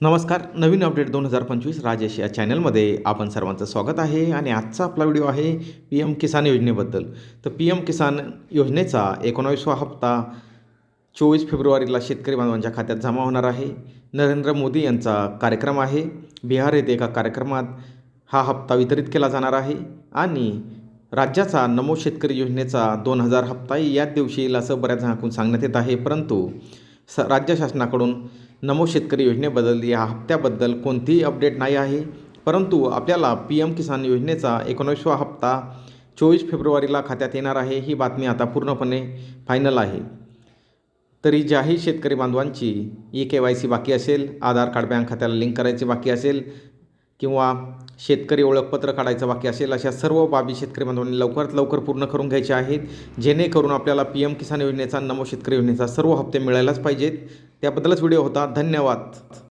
नमस्कार नवीन अपडेट दोन हजार पंचवीस राजेश या चॅनलमध्ये आपण सर्वांचं स्वागत आहे आणि आजचा आपला व्हिडिओ आहे पी एम किसान योजनेबद्दल. तर पी एम किसान योजनेचा एकोणावीसवा हप्ता चोवीस फेब्रुवारीला शेतकरी बांधवांच्या खात्यात जमा होणार आहे. नरेंद्र मोदी यांचा कार्यक्रम आहे. बिहार येथे एका कार्यक्रमात हा हप्ता वितरित केला जाणार आहे आणि राज्याचा नमो शेतकरी योजनेचा दोन हजार हप्ताही याच दिवशी येईल असं बऱ्याच जणांकडून सांगण्यात येत आहे. परंतु स राज्य शासनाकडून नमो शेतकरी योजनेबद्दल या हप्त्याबद्दल कोणतीही अपडेट नाही आहे. परंतु आपल्याला पी एम किसान योजनेचा एकोणीसवा हप्ता चोवीस फेब्रुवारीला खात्यात येणार आहे ही बातमी आता पूर्णपणे फायनल आहे. तरी ज्याही शेतकरी बांधवांची ई के वाय सी बाकी असेल आधार कार्ड बँक खात्याला लिंक करायची बाकी असेल किंवा शेतकरी ओळखपत्र काढायचं बाकी असेल अशा सर्व बाबी शेतकरी बांधवांनी लवकरात लवकर पूर्ण करून घ्यायच्या आहेत जेणेकरून आपल्याला पी एम किसान योजनेचा नमो शेतकरी योजनेचा सर्व हप्ते मिळायलाच पाहिजेत. त्याबद्दलच व्हिडिओ होता. धन्यवाद.